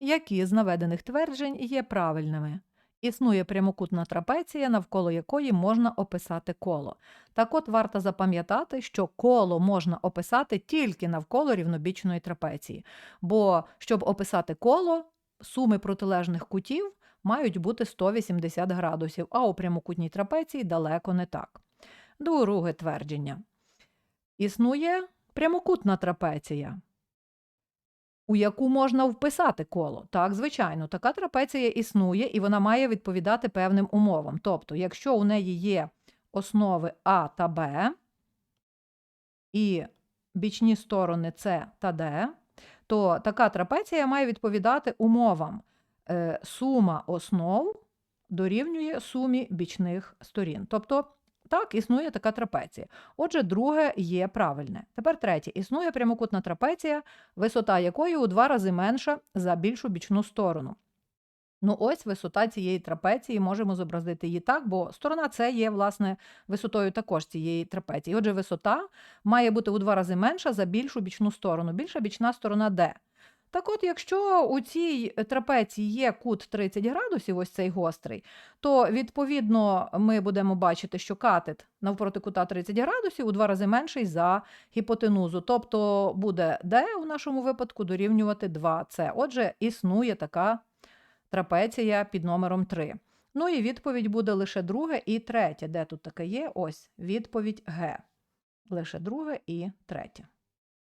Які з наведених тверджень є правильними? Існує прямокутна трапеція, навколо якої можна описати коло. Так от варто запам'ятати, що коло можна описати тільки навколо рівнобічної трапеції. Бо щоб описати коло, суми протилежних кутів мають бути 180 градусів, а у прямокутній трапеції далеко не так. Друге твердження. Існує прямокутна трапеція у яку можна вписати коло. Так, звичайно, така трапеція існує і вона має відповідати певним умовам. Тобто, якщо у неї є основи А та Б і бічні сторони С та Д, то така трапеція має відповідати умовам. Е, Сума основ дорівнює сумі бічних сторін. Тобто так, існує така трапеція. Отже, друге є правильне. Тепер третє. Існує прямокутна трапеція, висота якої у два рази менша за більшу бічну сторону. Ну, ось висота цієї трапеції, можемо зобразити її так, бо сторона С є, власне, висотою також цієї трапеції. Отже, висота має бути у два рази менша за більшу бічну сторону. Більша бічна сторона Д. Так от, якщо у цій трапеції є кут 30 градусів, ось цей гострий, то відповідно ми будемо бачити, що катет навпроти кута 30 градусів у два рази менший за гіпотенузу. Тобто буде D у нашому випадку дорівнювати 2С. Отже, існує така трапеція під номером 3. Ну і відповідь буде лише друге і третє. Де тут таке є? Ось відповідь Г. Лише друге і третє.